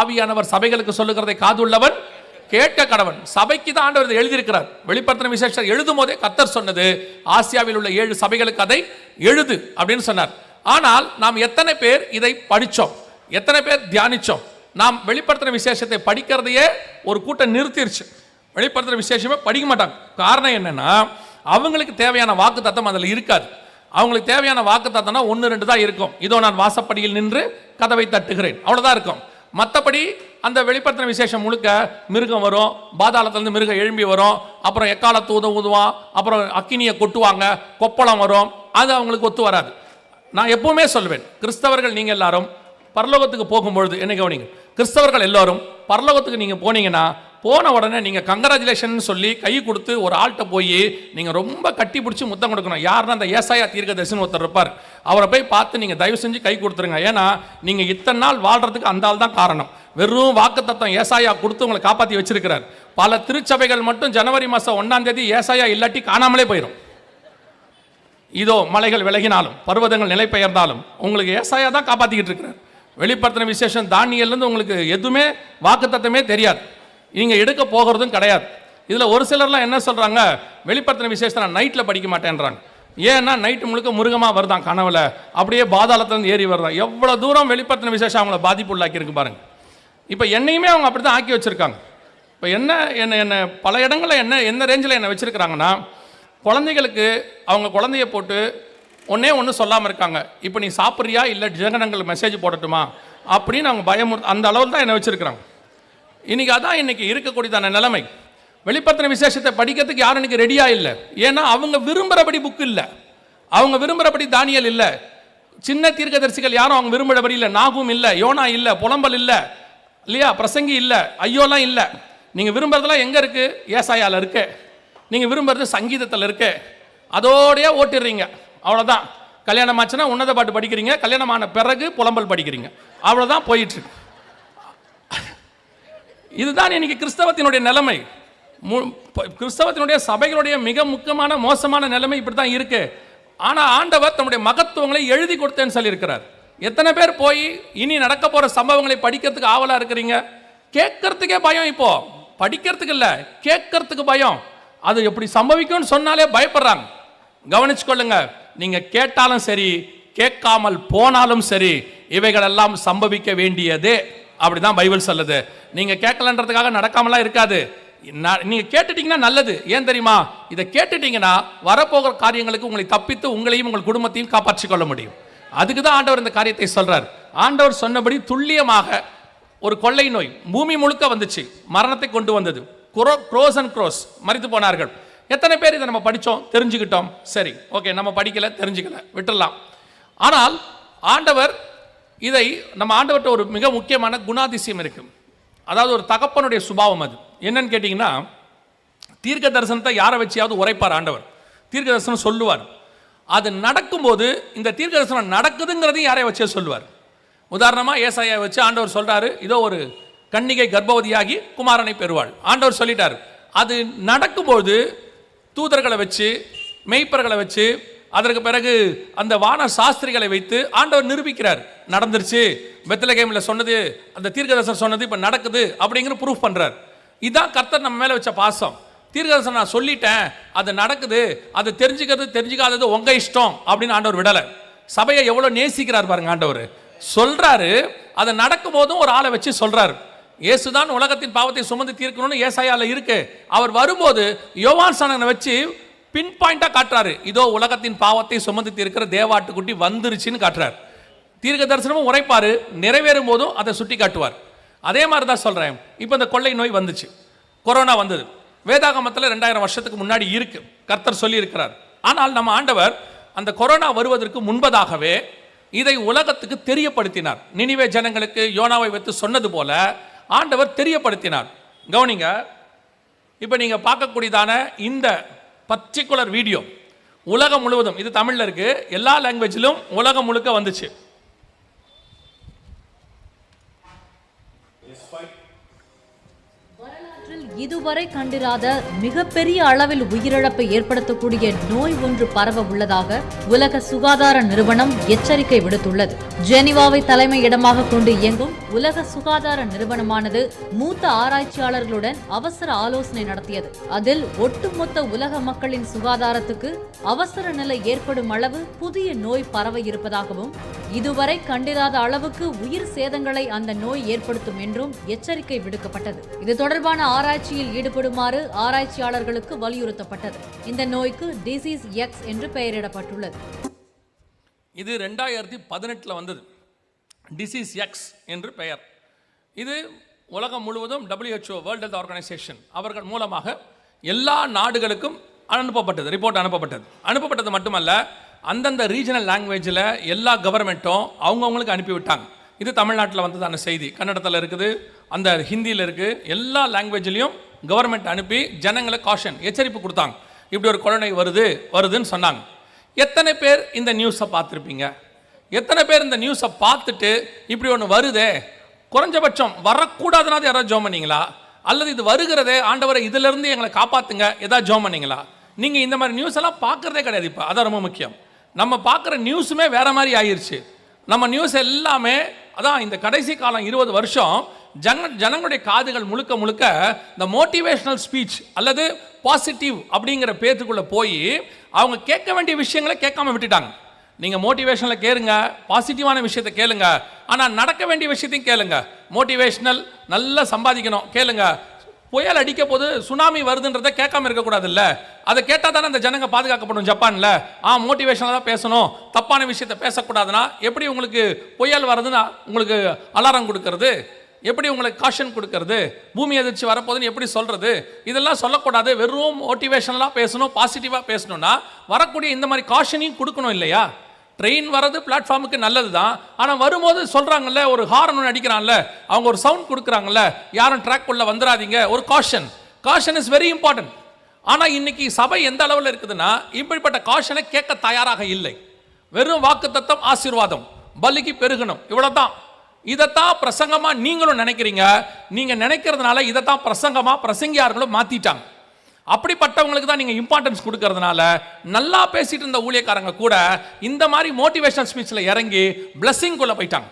ஆவியானவர் சபைகளுக்கு சொல்லுகிறதை காதுள்ளவன் கேட்க கடவன். சபைக்கு தான் ஆண்டவர் இதை எழுதியிருக்கிறார். வெளிப்படுத்தின விசேஷம் எழுதும் போதே கத்தர் சொன்னது ஆசியாவில் உள்ள ஏழு சபைகளுக்கு அதை எழுது அப்படின்னு சொன்னார். ஆனால் நாம் எத்தனை பேர் இதை படித்தோம் எத்தனை பேர் தியானித்தோம் நாம் வெளிப்படுத்தின விசேஷத்தை படிக்கிறதையே ஒரு கூட்டம் நிறுத்திருச்சு. வெளிப்படுத்துகிற விசேஷமே படிக்க மாட்டாங்க. காரணம் என்னென்னா அவங்களுக்கு தேவையான வாக்கு தத்தம் அதில் இருக்காது. அவங்களுக்கு தேவையான வாக்கு தத்தம்னா ஒன்று ரெண்டு தான் இருக்கும். இதோ நான் வாசப்படியில் நின்று கதவை தட்டுகிறேன். அவ்வளோதான் இருக்கும். மற்றபடி அந்த வெளிப்படுத்தின விசேஷம் முழுக்க மிருகம் வரும் பாதாளத்துலேருந்து மிருகம் எழும்பி வரும் அப்புறம் எக்காலத்து ஊத ஊதுவான் அப்புறம் அக்கினியை கொட்டுவாங்க கொப்பளம் வரும் அது அவங்களுக்கு ஒத்து வராது. நான் எப்பவுமே சொல்வேன் கிறிஸ்தவர்கள் நீங்கள் எல்லாரும் பரலோகத்துக்கு போகும்பொழுது என்ன கவனிங்க கிறிஸ்தவர்கள் எல்லோரும் பரலோகத்துக்கு நீங்கள் போனீங்கன்னா போன உடனே நீங்கள் கங்கராச்சுலேஷன் சொல்லி கை கொடுத்து ஒரு ஆள்கிட்ட போய் நீங்கள் ரொம்ப கட்டி பிடிச்சி முத்தம் கொடுக்கணும். யாருன்னா அந்த ஏசாயா தீர்க்கதரிசன் ஒருத்தர் இருப்பார். அவரை போய் பார்த்து நீங்கள் தயவு செஞ்சு கை கொடுத்துருங்க. ஏன்னா நீங்கள் இத்தனை நாள் வாழ்கிறதுக்கு அந்த ஆள் தான் காரணம். வெறும் வாக்குத்தத்தம் ஏசாயா கொடுத்து உங்களை காப்பாற்றி வச்சிருக்கிறார். பல திருச்சபைகள் மட்டும் ஜனவரி மாதம் ஒன்றாம் தேதி ஏசாயா இல்லாட்டி காணாமலே போயிடும் இதோ மலைகள் விலகினாலும் பர்வதங்கள் நிலை பெயர்ந்தாலும் உங்களுக்கு ஏசாயா தான் காப்பாற்றிக்கிட்டு இருக்கிறார். வெளிப்படுத்தின விசேஷம் தானியல்லேருந்து உங்களுக்கு எதுவுமே வாக்குத்தத்தமே தெரியாது. நீங்கள் எடுக்க போகிறதும் கிடையாது. இதில் ஒரு சிலர்லாம் என்ன சொல்கிறாங்க வெளிப்படுத்தின விசேஷத்தை நான் நைட்டில் படிக்க மாட்டேன்றாங்க. ஏன்னா நைட்டு முழுக்க முருகமாக வருதான் கனவுல. அப்படியே பாதாளத்துலேருந்து ஏறி வருதான். எவ்வளோ தூரம் வெளிப்படுத்தின விசேஷம் அவங்கள பாதிப்பு உள்ளாக்கியிருக்கு பாருங்க. இப்போ என்னையுமே அவங்க அப்படி தான் ஆக்கி வச்சுருக்காங்க. இப்போ என்ன என்ன என்ன பல இடங்களில் என்ன எந்த ரேஞ்சில் என்னை வச்சுருக்கிறாங்கன்னா குழந்தைகளுக்கு அவங்க குழந்தைய போட்டு ஒன்றே ஒன்று சொல்லாமல் இருக்காங்க. இப்போ நீ சாப்பிட்றியா? இல்லை ஜெகனங்கள் மெசேஜ் போடட்டுமா? அப்படின்னு அவங்க பயமுறு அந்த அளவில் தான் என்னை வச்சுருக்கிறாங்க. இன்னைக்கு அதான் இன்றைக்கி இருக்கக்கூடியதான நிலைமை. வெளிப்பத்தின விசேஷத்தை படிக்கிறதுக்கு யாரும் இன்னைக்கு ரெடியாக இல்லை. ஏன்னா அவங்க விரும்புகிறபடி புக் இல்லை. அவங்க விரும்புகிறபடி தானியல் இல்லை. சின்ன தீர்க்கதரிசிகள் யாரும் அவங்க விரும்புகிறபடி இல்லை. நாகும் இல்லை யோனா இல்லை புலம்பல் இல்லை. இல்லையா? பிரசங்கி இல்லை ஐயோலாம் இல்லை. நீங்கள் விரும்புறதெல்லாம் எங்கே இருக்குது ஏசாயாவில் இருக்கு. நீங்கள் விரும்புறது சங்கீதத்தில் இருக்கு. அதோடையே ஓட்டிடுறீங்க. அவ்வளோதான் கல்யாணம் ஆச்சுன்னா உன்னத பாட்டு படிக்கிறீங்க. கல்யாணமான பிறகு புலம்பல் படிக்கிறீங்க. அவ்வளோதான் போயிட்டுருக்கு இதுதான் இன்னைக்கு கிறிஸ்தவத்தினுடைய நிலைமை. மு- கிறிஸ்தவத்தினுடைய சபைகளுடைய மிக முக்கியமான மோசமான நிலைமை இப்படி தான் இருக்கு. ஆனால் ஆண்டவர் தன்னுடைய மகத்துவங்களை எழுதி கொடுத்தேன்னு சொல்லியிருக்கிறார். எத்தனை பேர் போய் இனி நடக்க போகிற சம்பவங்களை படிக்கிறதுக்கு ஆவலாக இருக்கிறீங்க? கேட்கறதுக்கே பயம் இப்போ. படிக்கிறதுக்கு இல்லை கேட்கறதுக்கு பயம். அது எப்படி சம்பவிக்கும்னு சொன்னாலே பயப்படுறாங்க. கவனிச்சு கொள்ளுங்க நீங்க கேட்டாலும் சரி கேட்காமல் போனாலும் சரி இவைகளெல்லாம் சம்பவிக்க வேண்டியதே. அப்படிதான் பைபிள் சொல்லுது. நீங்க கேட்கலன்றதுக்காக நடக்காமலாம் இருக்காது. நீங்க கேட்டுட்டீங்கன்னா நல்லது. ஏன் தெரியுமா? இதை கேட்டுட்டீங்கன்னா வரப்போகிற காரியங்களுக்கு உங்களை தப்பித்து உங்களையும் உங்கள் குடும்பத்தையும் காப்பாற்றிக் கொள்ள முடியும். அதுக்கு தான் ஆண்டவர் இந்த காரியத்தை சொல்றார். ஆண்டவர் சொன்னபடி துல்லியமாக ஒரு கொள்ளை நோய் பூமி முழுக்க வந்துச்சு. மரணத்தை கொண்டு வந்தது. குரோ க்ரோஸ் அண்ட் க்ரோஸ் மறித்து போனார்கள். எத்தனை பேர் இதை நம்ம படித்தோம் தெரிஞ்சுக்கிட்டோம். சரி ஓகே நம்ம படிக்கல தெரிஞ்சுக்கல. விட்டுடலாம் ஆனால் ஆண்டவர் இதை நம்ம ஆண்டவர்கிட்ட ஒரு மிக முக்கியமான குணாதிசயம் இருக்கு. அதாவது ஒரு தகப்பனுடைய சுபாவம் அது. என்னன்னு கேட்டிங்கன்னா தீர்க்க தரிசனத்தை யாரை வச்சியாவது உரைப்பார் ஆண்டவர். தீர்க்க தரிசனம் சொல்லுவார். அது நடக்கும்போது இந்த தீர்க்க தரிசனம் நடக்குதுங்கிறதையும் யாரைய வச்சே சொல்லுவார். உதாரணமாக ஏசாயை வச்சு ஆண்டவர் சொல்கிறாரு இதோ ஒரு கன்னிகை கர்ப்பவதியாகி குமாரனை பெறுவாள். ஆண்டவர் சொல்லிட்டார். அது நடக்கும்போது தூதர்களை வச்சு மெய்ப்பர்களை வச்சு அதற்கு பிறகு அந்த வான சாஸ்திரிகளை வைத்து ஆண்டவர் நிரூபிக்கிறார். நடந்துருச்சு. பெத்தலகேமில் சொன்னது அந்த தீர்க்கதர்சன் சொன்னது இப்போ நடக்குது அப்படிங்கிற ப்ரூஃப் பண்ணுறார் இதுதான் கர்த்தர் நம்ம மேலே வச்ச பாசம். தீர்க்கதர்சன் நான் சொல்லிட்டேன் அது நடக்குது அது தெரிஞ்சுக்கிறது தெரிஞ்சுக்காதது உங்க இஷ்டம் அப்படின்னு ஆண்டவர் விடலை. சபையை எவ்வளோ நேசிக்கிறார் பாருங்க ஆண்டவர். சொல்கிறாரு அது நடக்கும் போதும் ஒரு ஆளை வச்சு சொல்றாரு. இயேசுதான் உலகத்தின் பாவத்தை சுமந்து தீர்க்கணும்னு ஏசாயால இருக்கு. அவர் வரும்போது யோவான் சாணனை வச்சு பின் பாயிண்டாக காட்டுறாரு. இதோ உலகத்தின் பாவத்தை சுமந்து தீர்க்கிற தேவாட்டுக்குட்டி வந்துருச்சுன்னு காட்டுறாரு. தீர்க்க தரிசனமும் உரைப்பார். நிறைவேறும் போதும் அதை சுட்டி காட்டுவார். அதே மாதிரி தான் சொல்கிறேன் இப்போ இந்த கொள்ளை நோய் வந்துச்சு. கொரோனா வந்தது. வேதாகமத்தில் ரெண்டாயிரம் வருஷத்துக்கு முன்னாடி இருக்கு. கர்த்தர் சொல்லி இருக்கிறார் ஆனால் நம்ம ஆண்டவர் அந்த கொரோனா வருவதற்கு முன்பதாகவே இதை உலகத்துக்கு தெரியப்படுத்தினார். நினிவே ஜனங்களுக்கு யோனாவை வைத்து சொன்னது போல ஆண்டவர் தெரியப்படுத்தினார். கவனிங்க. இப்போ நீங்கள் பார்க்கக்கூடியதான இந்த பர்டிகுலர் வீடியோ உலகம் முழுவதும் இது தமிழில் இருக்குது எல்லா லாங்குவேஜிலும் உலகம் முழுக்க வந்துச்சு. இதுவரை கண்டிராத மிகப்பெரிய அளவில் உயிரிழப்பை ஏற்படுத்தக்கூடிய நோய் ஒன்று பரவ உள்ளதாக உலக சுகாதார நிறுவனம் எச்சரிக்கை விடுத்துள்ளது. ஜெனிவாவை தலைமை இடமாக கொண்டு இயங்கும் உலக சுகாதார நிறுவனமானது மூத்த ஆராய்ச்சியாளர்களுடன் அவசர ஆலோசனை நடத்தியது. அதில் ஒட்டுமொத்த உலக மக்களின் சுகாதாரத்துக்கு அவசர நிலை ஏற்படும் அளவு புதிய நோய் பரவ இருப்பதாகவும் இதுவரை கண்டிராத அளவுக்கு உயிர் சேதங்களை அந்த நோய் ஏற்படுத்தும் என்றும் எச்சரிக்கை விடுக்கப்பட்டது. இது தொடர்பான ஆராய்ச்சி ஆராய்ச்சியில் ஈடுபடுமாறு ஆராய்ச்சியாளர்களுக்கு வலியுறுத்தப்பட்டது. இந்த நோய்க்கு டிசீஸ் எக்ஸ் என்று பெயரிடப்பட்டுள்ளது. இது ரெண்டாயிரத்தி பதினெட்டில் வந்தது. டிசீஸ் எக்ஸ் என்று பெயர். இது உலகம் முழுவதும் டபிள்யூஹெச்ஓ வேர்ல்ட் ஹெல்த் ஆர்கனைசேஷன் அவர்கள் மூலமாக எல்லா நாடுகளுக்கும் அனுப்பப்பட்டது ரிப்போர்ட் அனுப்பப்பட்டது. அனுப்பப்பட்டது மட்டுமல்ல அந்தந்த ரீஜனல் லாங்குவேஜில் எல்லா கவர்மெண்ட்டும் அவங்கவுங்களுக்கு அனுப்பிவிட்டாங்க. இது தமிழ்நாட்டில் வந்ததான செய்தி. கன்னடத்தில் இருக்குது அந்த ஹிந்தியில் இருக்குது எல்லா லாங்குவேஜ்லேயும் கவர்மெண்ட் அனுப்பி ஜனங்களை காஷன் எச்சரிப்பு கொடுத்தாங்க. இப்படி ஒரு குழந்தை வருது வருதுன்னு சொன்னாங்க. எத்தனை பேர் இந்த நியூஸை பார்த்துருப்பீங்க? எத்தனை பேர் இந்த நியூஸை பார்த்துட்டு இப்படி ஒன்று வருதே? குறைஞ்சபட்சம் வரக்கூடாதுனாது யாராவது ஜோம் பண்ணீங்களா? அல்லது இது வருகிறதே ஆண்டவரை இதிலிருந்து எங்களை காப்பாற்றுங்க ஏதாவது ஜோம் பண்ணீங்களா? நீங்கள் இந்த மாதிரி நியூஸ் எல்லாம் பார்க்குறதே கிடையாது இப்போ. அதான் ரொம்ப முக்கியம். நம்ம பார்க்குற நியூஸுமே வேறு மாதிரி ஆயிடுச்சு நம்ம நியூஸ் எல்லாமே அதான் இந்த கடைசி காலம் இருபது வருஷம் ஜன ஜனங்களுடைய காதுகள் முழுக்க முழுக்க இந்த மோட்டிவேஷனல் ஸ்பீச் அல்லது பாசிட்டிவ் அப்படிங்கிற பேத்துக்குள்ளே போய் அவங்க கேட்க வேண்டிய விஷயங்களை கேட்காம விட்டுட்டாங்க. நீங்கள் மோட்டிவேஷனில் கேளுங்க பாசிட்டிவான விஷயத்தை கேளுங்க ஆனால் நடக்க வேண்டிய விஷயத்தையும் கேளுங்க. மோட்டிவேஷனல் நல்லா சம்பாதிக்கணும் கேளுங்க. புயல் அடிக்க போது சுனாமி வருதுன்றதை கேட்காம இருக்கக்கூடாதுல்ல. அதை கேட்டால் தானே அந்த ஜனங்க பாதுகாக்கப்படும் ஜப்பானில். ஆ மோட்டிவேஷனாக தான் பேசணும். தப்பான விஷயத்தை பேசக்கூடாதுன்னா எப்படி உங்களுக்கு புயல் வருதுன்னா உங்களுக்கு அலாரம் கொடுக்கறது? எப்படி உங்களுக்கு காஷன் கொடுக்கறது? பூமி எதிர்ச்சி வரப்போகுதுன்னு எப்படி சொல்கிறது இதெல்லாம் சொல்லக்கூடாது. வெறும் மோட்டிவேஷனலாக பேசணும் பாசிட்டிவாக பேசணும்னா வரக்கூடிய இந்த மாதிரி காஷனையும் கொடுக்கணும் இல்லையா? ட்ரெயின் வர்றது பிளாட்ஃபார்முக்கு நல்லது தான் ஆனால் வரும்போது சொல்கிறாங்கல்ல ஒரு ஹாரன் ஒன்று அடிக்கிறான்ல அவங்க ஒரு சவுண்ட் கொடுக்குறாங்கல்ல யாரும் ட்ராக் உள்ள வந்துடாதீங்க ஒரு caution caution is very important ஆனால் இன்னைக்கு சபை எந்த அளவில் இருக்குதுன்னா இப்படிப்பட்ட காஷனை கேட்க தயாராக இல்லை. வெறும் வாக்குத்தத்தம் ஆசீர்வாதம். பலிக்கு பெருகணும். இவ்வளவுதான். இதைத்தான் பிரசங்கமாக நீங்களும் நினைக்கிறீங்க. நீங்கள் நினைக்கிறதுனால இதைத்தான் பிரசங்கமாக பிரசங்கியார்களும் மாற்றிட்டாங்க அப்படிப்பட்டவங்களுக்கு தான் நீங்கள் இம்பார்ட்டன்ஸ் கொடுக்கறதுனால நல்லா பேசிட்டு இருந்த ஊழியக்காரங்க கூட இந்த மாதிரி மோட்டிவேஷனல் ஸ்பீச்சில் இறங்கி பிளஸ்ஸிங்குள்ளே போயிட்டாங்க.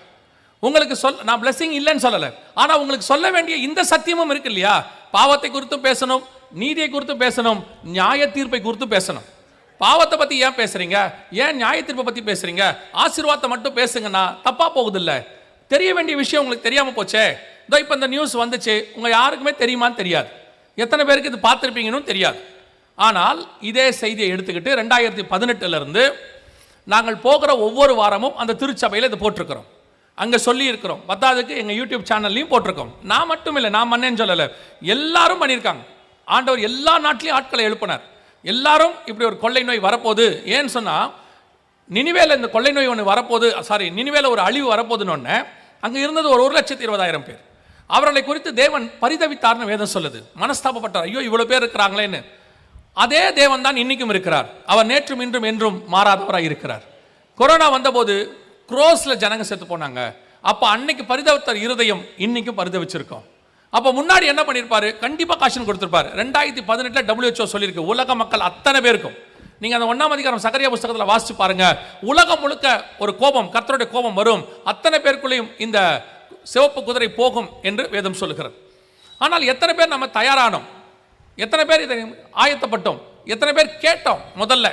உங்களுக்கு சொல் நான் பிளஸ்ஸிங் இல்லைன்னு சொல்லலை. ஆனால் உங்களுக்கு சொல்ல வேண்டிய இந்த சத்தியமும் இருக்கு இல்லையா? பாவத்தை குறித்தும் பேசணும் நீதியை குறித்தும் பேசணும் நியாய தீர்ப்பை குறித்தும் பேசணும். பாவத்தை பற்றி ஏன் பேசுகிறீங்க ஏன் நியாய தீர்ப்பை பற்றி பேசுறீங்க? ஆசீர்வாதத்தை மட்டும் பேசுங்கன்னா தப்பாக போகுதில்ல. தெரிய வேண்டிய விஷயம் உங்களுக்கு தெரியாமல் போச்சே. இதோ இப்போ இந்த நியூஸ் வந்துச்சு. உங்கள் யாருக்குமே தெரியுமான்னு தெரியாது. எத்தனை பேருக்கு இது பார்த்துருப்பீங்கன்னு தெரியாது. ஆனால் இதே செய்தியை எடுத்துக்கிட்டு ரெண்டாயிரத்தி பதினெட்டுலேருந்து நாங்கள் போகிற ஒவ்வொரு வாரமும் அந்த திருச்சபையில் இது போட்டிருக்கிறோம். அங்கே சொல்லியிருக்கிறோம். பத்தாவதுக்கு எங்கள் யூடியூப் சேனல்லையும் போட்டிருக்கோம். நான் மட்டும் இல்லை நான் மன்னேன்னு சொல்லலை. எல்லாரும் பண்ணியிருக்காங்க. ஆண்டவர் எல்லா நாட்டிலையும் ஆட்களை எழுப்பினார். எல்லாரும் இப்படி ஒரு கொள்ளை நோய் வரப்போகுது. ஏன்னு சொன்னால் நினிவேல இந்த கொள்ளை நோய் ஒன்று வரப்போகுது. சாரி நினிவேல ஒரு அழிவு வரப்போகுதுன்னு ஒன்று அங்கே இருந்தது ஒரு ஒரு லட்சத்தி இருபதாயிரம் பேர். அவர்களை குறித்து தேவன் பரிதவித்தார்னு வேதம் சொல்லுது. மனஸ்தாபப்பட்டார். ஐயோ இவ்வளோ பேர் இருக்கிறாங்களேன்னு. அதே தேவன் தான் இன்னைக்கும் இருக்கிறார். அவர் நேற்றும் இன்றும் என்றும் மாறாதவராக இருக்கிறார். கொரோனா வந்தபோது குரோஸில் ஜனங்க செத்து போனாங்க. அப்போ அன்னைக்கு பரிதவித்தார் இருதயம் இன்னைக்கும் பரிதவிச்சிருக்கோம். அப்போ முன்னாடி என்ன பண்ணியிருப்பாரு கண்டிப்பாக காஷன் கொடுத்துருப்பாரு. ரெண்டாயிரத்தி பதினெட்டில் டபிள்யூஹெச்ஓ சொல்லியிருக்கு. உலக மக்கள் அத்தனை பேருக்கும். நீங்கள் அந்த ஒன்றாம் அதிகாரம் சகரியா புஸ்தகத்தில் வாசிச்சு பாருங்க. உலகம் முழுக்க ஒரு கோபம் கர்த்தருடைய கோபம் வரும். அத்தனை பேருக்குள்ளேயும் இந்த சிவப்பு குதிரை போகும் என்று வேதம் சொல்லுகிறது. ஆனால் எத்தனை பேர் நம்ம தயாரானோம்? எத்தனை பேர் இதை ஆயத்தப்பட்டோம்? எத்தனை பேர் கேட்டோம் முதல்ல?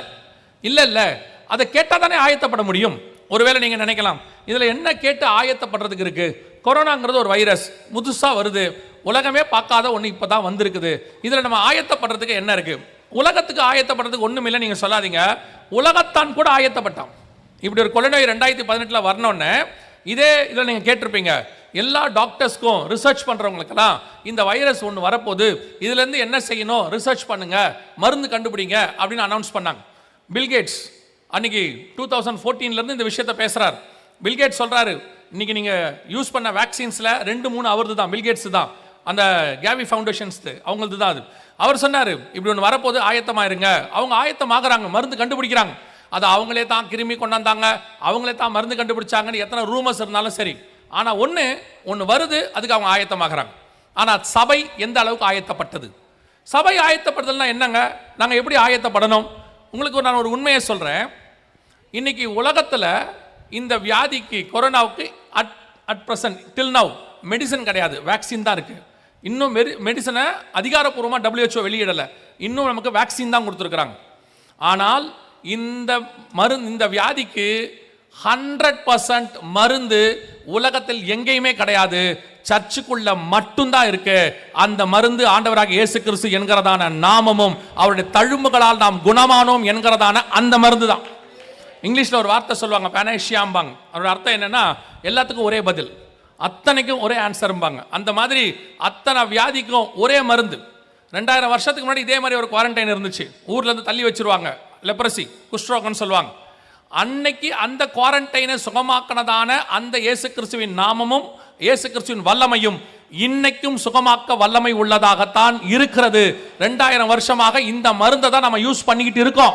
இல்லை இல்லை. அதை கேட்டால் தானே ஆயத்தப்பட முடியும்? ஒருவேளை நீங்கள் நினைக்கலாம் இதில் என்ன கேட்டு ஆயத்தப்படுறதுக்கு இருக்குது கொரோனாங்கிறது ஒரு வைரஸ் முதுசாக வருது. உலகமே பார்க்காத ஒன்று இப்போ தான் வந்திருக்குது. இதில் நம்ம ஆயத்தப்படுறதுக்கு என்ன இருக்குது உலகத்துக்கு ஆயத்தப்படுறதுக்கு ஒன்றும் இல்லை நீங்கள் சொல்லாதீங்க. உலகத்தான் கூட ஆயத்தப்பட்டான். இப்படி ஒரு கொலை நோய் ரெண்டாயிரத்தி பதினெட்டில் வரணுன்னு இதே இதில் நீங்கள் கேட்டிருப்பீங்க. எல்லா டாக்டர்ஸ்க்கும் ரிசர்ச் பண்ணுறவங்களுக்கெல்லாம் இந்த வைரஸ் ஒன்று வரப்போது இதுலேருந்து என்ன செய்யணும்? ரிசர்ச் பண்ணுங்கள் மருந்து கண்டுபிடிங்க அப்படின்னு அனௌன்ஸ் பண்ணாங்க. பில்கேட்ஸ் அன்றைக்கி டூ தௌசண்ட் ஃபோர்டீன்லேருந்து இந்த விஷயத்த பேசுகிறார் பில்கேட்ஸ் சொல்கிறாரு இன்னைக்கு நீங்கள் யூஸ் பண்ண வேக்சின்ஸில் ரெண்டு மூணு அவரது தான் பில்கேட்ஸ் தான். அந்த கேவி ஃபவுண்டேஷன்ஸ் அவங்களது தான் அது. அவர் சொன்னார் இப்படி ஒன்று வரப்போது ஆயத்தமாயிருங்க. அவங்க ஆயத்தமாகறாங்க மருந்து கண்டுபிடிக்கிறாங்க. அதை அவங்களே தான் கிருமி கொண்டாந்தாங்க. அவங்களே தான் மருந்து கண்டுபிடிச்சாங்கன்னு எத்தனை ரூமர்ஸ் இருந்தாலும் சரி. ஆனால் ஒன்று ஒன்று வருது அதுக்கு அவங்க ஆயத்தமாகறாங்க. ஆனால் சபை எந்த அளவுக்கு ஆயத்தப்பட்டது? சபை ஆயத்தப்படுதல்னா என்னங்க? நாங்கள் எப்படி ஆயத்தப்படணும்? உங்களுக்கு நான் ஒரு உண்மையை சொல்கிறேன் இன்றைக்கி உலகத்தில் இந்த வியாதிக்கு கொரோனாவுக்கு at at present till now medicine கிடையாது. வேக்சின் தான் இருக்குது இன்னும் மெரி மெடிசனை அதிகாரப்பூர்வமாக டபிள்யூஹெச்ஓ வெளியிடலை. இன்னும் நமக்கு வேக்சின் தான் கொடுத்துருக்குறாங்க. ஆனால் இந்த மருந்து இந்த வியாதிக்கு ஹண்ட்ரட் பர்சன்ட் மருந்து உலகத்தில் எங்கேயுமே கிடையாது. சர்ச்சுக்குள்ள மட்டும்தான் இருக்கு. அந்த மருந்து ஆண்டவராக இயேசு கிறிஸ்து என்கிறதான நாமமும் அவருடைய தழும்புகளால் நாம் குணமானோம் என்கிறதான அந்த மருந்து தான் இங்கிலீஷில் ஒரு வார்த்தை சொல்லுவாங்க பேனேஷியாம்பாங்க அதோட அர்த்தம் என்னன்னா எல்லாத்துக்கும் ஒரே பதில். அத்தனைக்கும் ஒரே ஆன்சரும்பாங்க. அந்த மாதிரி அத்தனை வியாதிக்கும் ஒரே மருந்து. ரெண்டாயிரம் வருஷத்துக்கு முன்னாடி இதே மாதிரி ஒரு குவாரண்டைன் இருந்துச்சு. ஊர்லேருந்து தள்ளி வச்சிருவாங்க. லெப்ரசி குஷ்ரோகம்னு சொல்லுவாங்க. அன்னைக்கு அந்த குவாரண்டைனை சுகமாக்கினதான அந்த இயேசு கிறிஸ்துவின் நாமமும் இயேசு கிறிஸ்துவின் வல்லமையும் இன்னைக்கும் சுகமாக்க வல்லமை உள்ளதாகத்தான் இருக்கிறது. ரெண்டாயிரம் வருஷமாக இந்த மருந்தை தான் நம்ம யூஸ் பண்ணிக்கிட்டு இருக்கோம்.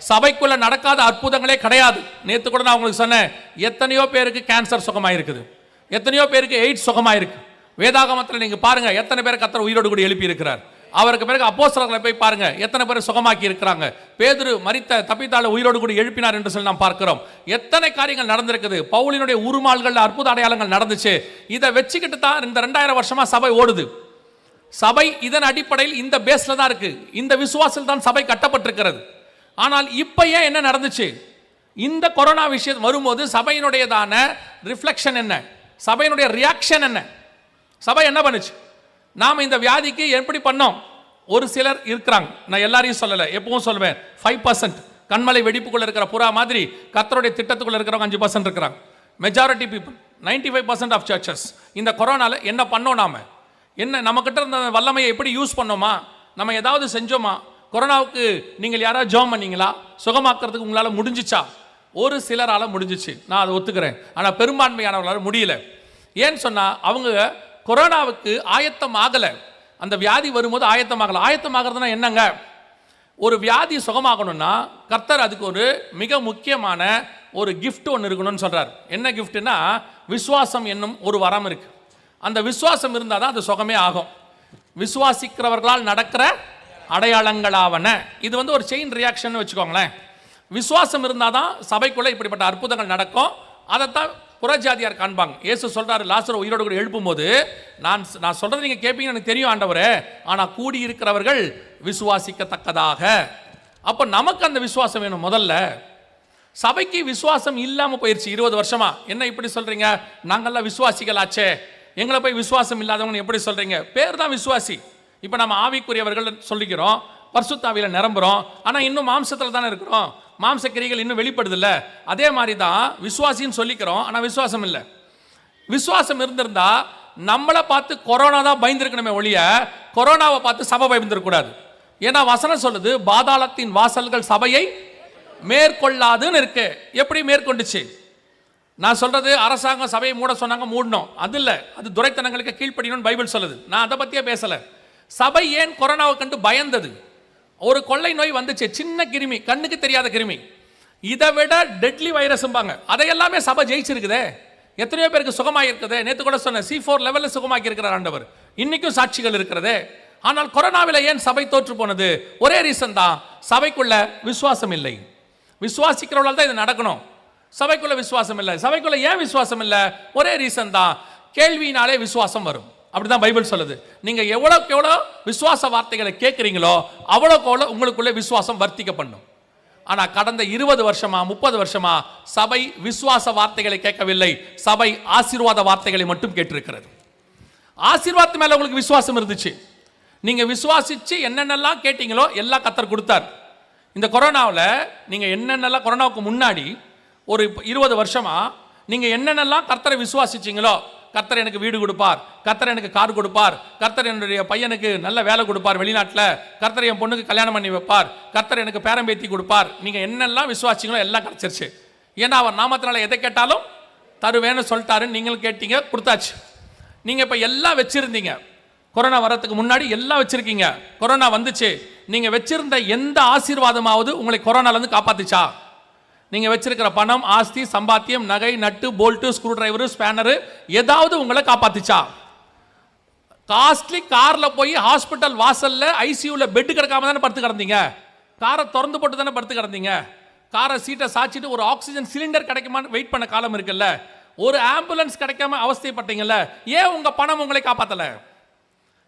சபைக்குள்ள நடக்காத அற்புதங்களே கிடையாது. நேற்று கூட நான் உங்களுக்கு சொன்னேன் எத்தனையோ பேருக்கு கேன்சர் சுகமாயிருக்குது. எத்தனையோ பேருக்கு எய்ட்ஸ் சுகமாயிருக்கு. வேதாகமத்தில் நீங்கள் பாருங்க எத்தனை பேர் கத்தர் உயிரோடு கூட எழுப்பி இருக்கிறார் அவருக்கு பிறகு அப்போஸ்தலர்களை போய் பாருங்க. எத்தனை பேர் சுகமாக்கி இருக்கிறாங்க. பேதுரு மரித்த தப்பித்தாள உயிரோடு கூட எழுப்பினார் என்று சொல்லி நாம் பார்க்கிறோம். எத்தனை காரியங்கள் நடந்திருக்குது. பவுலினுடைய உருமாள்கள் அற்புத அடையாளங்கள் நடந்துச்சு. இதை வச்சுக்கிட்டு தான் இந்த ரெண்டாயிரம் வருஷமா சபை ஓடுது. சபை இதன் அடிப்படையில் இந்த பேஸ்ல தான் இருக்கு. இந்த விசுவாசத்தில் தான் சபை கட்டப்பட்டிருக்கிறது. ஆனால் இப்போ ஏன் என்ன நடந்துச்சு? இந்த கொரோனா விஷயம் வரும்போது சபையினுடையதான ரிஃப்ளெக்ஷன் என்ன? சபையினுடைய ரியாக்ஷன் என்ன? சபை என்ன பண்ணுச்சு? நாம் இந்த வியாதிக்கு எப்படி பண்ணோம்? ஒரு சிலர் இருக்கிறாங்க. நான் எல்லாரையும் சொல்லலை. எப்பவும் சொல்லுவேன். ஃபைவ் பர்சன்ட் கண்மலை வெடிப்புக்குள்ளே இருக்கிற புறா மாதிரி கத்தருடைய திட்டத்துக்குள்ளே இருக்கிறவங்க அஞ்சு பர்சன்ட் இருக்கிறாங்க. Majority people ninety five percent of searches இந்த கொரோனாவில் என்ன பண்ணோம் நாம? என்ன நம்மக்கிட்ட இருந்த வல்லமையை எப்படி யூஸ் பண்ணோமா? நம்ம ஏதாவது செஞ்சோமா? கொரோனாவுக்கு நீங்கள் யாராவது ஜோம் பண்ணீங்களா? சுகமாக்குறதுக்கு உங்களால் முடிஞ்சிச்சா? ஒரு சிலரால் முடிஞ்சிச்சு. நான் அதை ஒத்துக்கிறேன். ஆனால் பெரும்பான்மையானவர்களால் முடியல. ஏன்னு சொன்னால் அவங்க கொரோனாவுக்கு ஆயத்தம் ஆகலை அந்த வியாதி வரும்போது ஆயத்தமாகலை. ஆயத்தமாகிறதுனா என்னங்க? ஒரு வியாதி சுகமாகணும்னா கர்த்தர் அதுக்கு ஒரு மிக முக்கியமான ஒரு கிஃப்ட் ஒன்று இருக்கணும்னு சொல்கிறார் என்ன கிஃப்ட்னா விசுவாசம் என்னும் ஒரு வரம் இருக்கு. அந்த விசுவாசம் இருந்தால் தான் அது சுகமே ஆகும். விசுவாசிக்கிறவர்களால் நடக்கிற அடையாளங்களாவன. இது வந்து ஒரு செயின் ரியாக்ஷன் வச்சுக்கோங்களேன். விசுவாசம் இருந்தால் தான் சபைக்குள்ளே இப்படிப்பட்ட அற்புதங்கள் நடக்கும். அதைத்தான் புறஜாதியார் காண்பாங்க. இயேசு சொல்கிறார் லாசர் உயிரோடு கூட எழுப்பும்போது நான் நான் சொல்கிறது நீங்கள் கேட்பீங்க எனக்கு தெரியும் ஆண்டவரே. ஆனால் கூடி இருக்கிறவர்கள் விசுவாசிக்கத்தக்கதாக. அப்போ நமக்கு அந்த விசுவாசம் வேணும் முதல்ல. சபைக்கு விசுவாசம் இல்லாமல் போயிருச்சு இருபது வருஷமா. என்ன இப்படி சொல்கிறீங்க நாங்கெல்லாம் விசுவாசிகளாச்சே. எங்களை போய் விசுவாசம் இல்லாதவங்க எப்படி சொல்கிறீங்க பேர் தான் விசுவாசி. இப்போ நம்ம ஆவிக்குரியவர்கள் சொல்லிக்கிறோம் பர்சுத்தாவியில் நிரம்புகிறோம் ஆனால் இன்னும் மாம்சத்தில் தானே இருக்கிறோம். மாம்சக்கிரிகள் இன்னும் வெளிப்படுதில்ல. அதே மாதிரி தான் விசுவாசின்னு சொல்லிக்கிறோம் ஆனால் விசுவாசம் இல்லை. விசுவாசம் இருந்திருந்தா நம்மளை பார்த்து கொரோனா தான் பயந்துருக்கணுமே ஒழிய கொரோனாவை பார்த்து சபை பயந்துருக்கூடாது ஏன்னா வசனம் சொல்லுது பாதாளத்தின் வாசல்கள் சபையை மேற்கொள்ளாதுன்னு இருக்கு. எப்படி மேற்கொண்டுச்சு? நான் சொல்றது அரசாங்கம் சபையை மூட சொன்னாங்க மூடணும். அது இல்லை. அது துரைத்தனங்களுக்கு கீழ்ப்படியணும்னு பைபிள் சொல்லுது. நான் அதை பற்றியே பேசலை. சபை ஏன் கொரோனாவை கண்டு பயந்தது? ஒரு கொள்ளை நோய் வந்துச்சு சின்ன கிருமி கண்ணுக்கு தெரியாத கிருமி. இதை விட டெட்லி வைரஸ்ம்பாங்க அதை எல்லாமே சபை ஜெயிச்சிருக்குதே. எத்தனையோ பேருக்கு சுகமாக இருக்குது நேற்று கூட சொன்னேன் சி ஃபோர் லெவலில் சுகமாக்கி இருக்கிறார் ஆண்டவர். இன்னைக்கும் சாட்சிகள் இருக்கிறதே. ஆனால் கொரோனாவில் ஏன் சபை தோற்று போனது? ஒரே ரீசன் தான். சபைக்குள்ள விசுவாசம் இல்லை. விசுவாசிக்கிறவங்களால் தான் இது நடக்கணும். சபைக்குள்ள விசுவாசம் இல்லை. சபைக்குள்ள ஏன் விசுவாசம் இல்லை? ஒரே ரீசன் தான். கேள்வியினாலே விசுவாசம் வரும். அப்படிதான் பைபிள் சொல்லுது. நீங்க எவ்வளவுக்கு எவ்வளோ விசுவாச வார்த்தைகளை கேட்குறீங்களோ அவ்வளோக்கு அவ்வளோ உங்களுக்குள்ளே விசுவாசம் வர்த்திக்க பண்ணும் ஆனால் கடந்த இருபது வருஷமா முப்பது வருஷமா சபை விசுவாச வார்த்தைகளை கேட்கவில்லை. சபை ஆசீர்வாத வார்த்தைகளை மட்டும் கேட்டிருக்கிறது. ஆசீர்வாதத்து மேலே உங்களுக்கு விசுவாசம் இருந்துச்சு. நீங்கள் விசுவாசிச்சு என்னென்னலாம் கேட்டீங்களோ எல்லாம் கத்தர் கொடுத்தார். இந்த கொரோனாவில் நீங்கள் என்னென்னலாம் கொரோனாவுக்கு முன்னாடி ஒரு இருபது வருஷமாக நீங்கள் என்னென்னலாம் கர்த்தரை விசுவாசிச்சீங்களோ கர்த்தர் எனக்கு வீடு கொடுப்பார். கர்த்தர் எனக்கு கார் கொடுப்பார். கர்த்தர் என்னுடைய பையனுக்கு நல்ல வேலை கொடுப்பார் வெளிநாட்டில். கர்த்தர் என் பொண்ணுக்கு கல்யாணம் பண்ணி வைப்பார். கர்த்தர் எனக்கு பேரம்பேத்தி கொடுப்பார். நீங்கள் என்னெல்லாம் விசுவாசிங்களோ எல்லாம் கிடச்சிருச்சு. ஏன்னா அவர் நாமத்தினால எதை கேட்டாலும் தருவேன்னு சொல்லிட்டாருன்னு நீங்களும் கேட்டீங்க கொடுத்தாச்சு. நீங்கள் இப்போ எல்லாம் வச்சுருந்தீங்க. கொரோனா வரத்துக்கு முன்னாடி எல்லாம் வச்சுருக்கீங்க. கொரோனா வந்துச்சு. நீங்கள் வச்சுருந்த எந்த ஆசீர்வாதமாவது உங்களை கொரோனாலேருந்து காப்பாற்றுச்சா நீங்கள் வச்சிருக்கிற பணம் ஆஸ்தி சம்பாத்தியம் நகை நட்டு போல்ட்டு ஸ்க்ரூ டிரைவரு ஸ்பேனரு ஏதாவது உங்களை காப்பாத்துச்சா? காஸ்ட்லி காரில் போய் ஹாஸ்பிட்டல் வாசலில் ஐசியூவில் பெட் கிடக்காம தானே படுத்து கிடந்தீங்க? காரை திறந்து போட்டு தானே படுத்து கிடந்தீங்க? காரை சீட்டை சாச்சிட்டு ஒரு ஆக்சிஜன் சிலிண்டர் கிடைக்குமான்னு வெயிட் பண்ண காலம் இருக்குல்ல. ஒரு ஆம்புலன்ஸ் கிடைக்காம அவஸ்தைப்பட்டீங்கல்ல. ஏன் உங்கள் பணம் உங்களை காப்பாற்றலை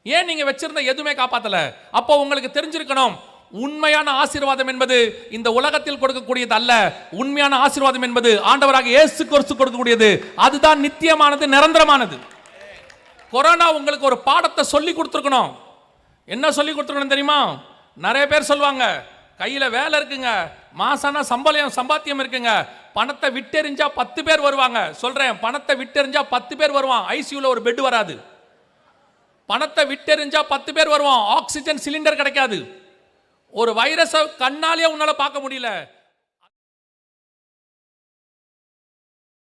ஏன் நீங்கள் வச்சிருந்த எதுவுமே காப்பாற்றலை அப்போ உங்களுக்கு தெரிஞ்சிருக்கணும் உண்மையான ஆசீர்வாதம் என்பது இந்த உலகத்தில் கொடுக்கக்கூடியது அல்ல. உண்மையான ஆசீர்வாதம் என்பது ஆண்டவராக இயேசு கொரசு கொடுக்கக்கூடியது. அதுதான் நித்தியமானது நிரந்தரமானது. கொரோனா உங்களுக்கு ஒரு பாடத்தை சொல்லி கொடுத்துருக்கணும். என்ன சொல்லி கொடுத்துருக்கணும் தெரியுமா? நிறைய பேர் சொல்லுவாங்க கையில் வேலை இருக்குங்க. மாசானா சம்பளம் சம்பாத்தியம் இருக்குங்க. பணத்தை விட்டெறிஞ்சா பத்து பேர் வருவாங்க. சொல்கிறேன் பணத்தை விட்டெறிஞ்சா பத்து பேர் வருவான். ஐசியூவில் ஒரு பெட் வராது. பணத்தை விட்டெறிஞ்சா பத்து பேர் வருவான். ஆக்சிஜன் சிலிண்டர் கிடைக்காது. ஒரு வைரஸை கண்ணாலேயே உன்னால் பார்க்க முடியல.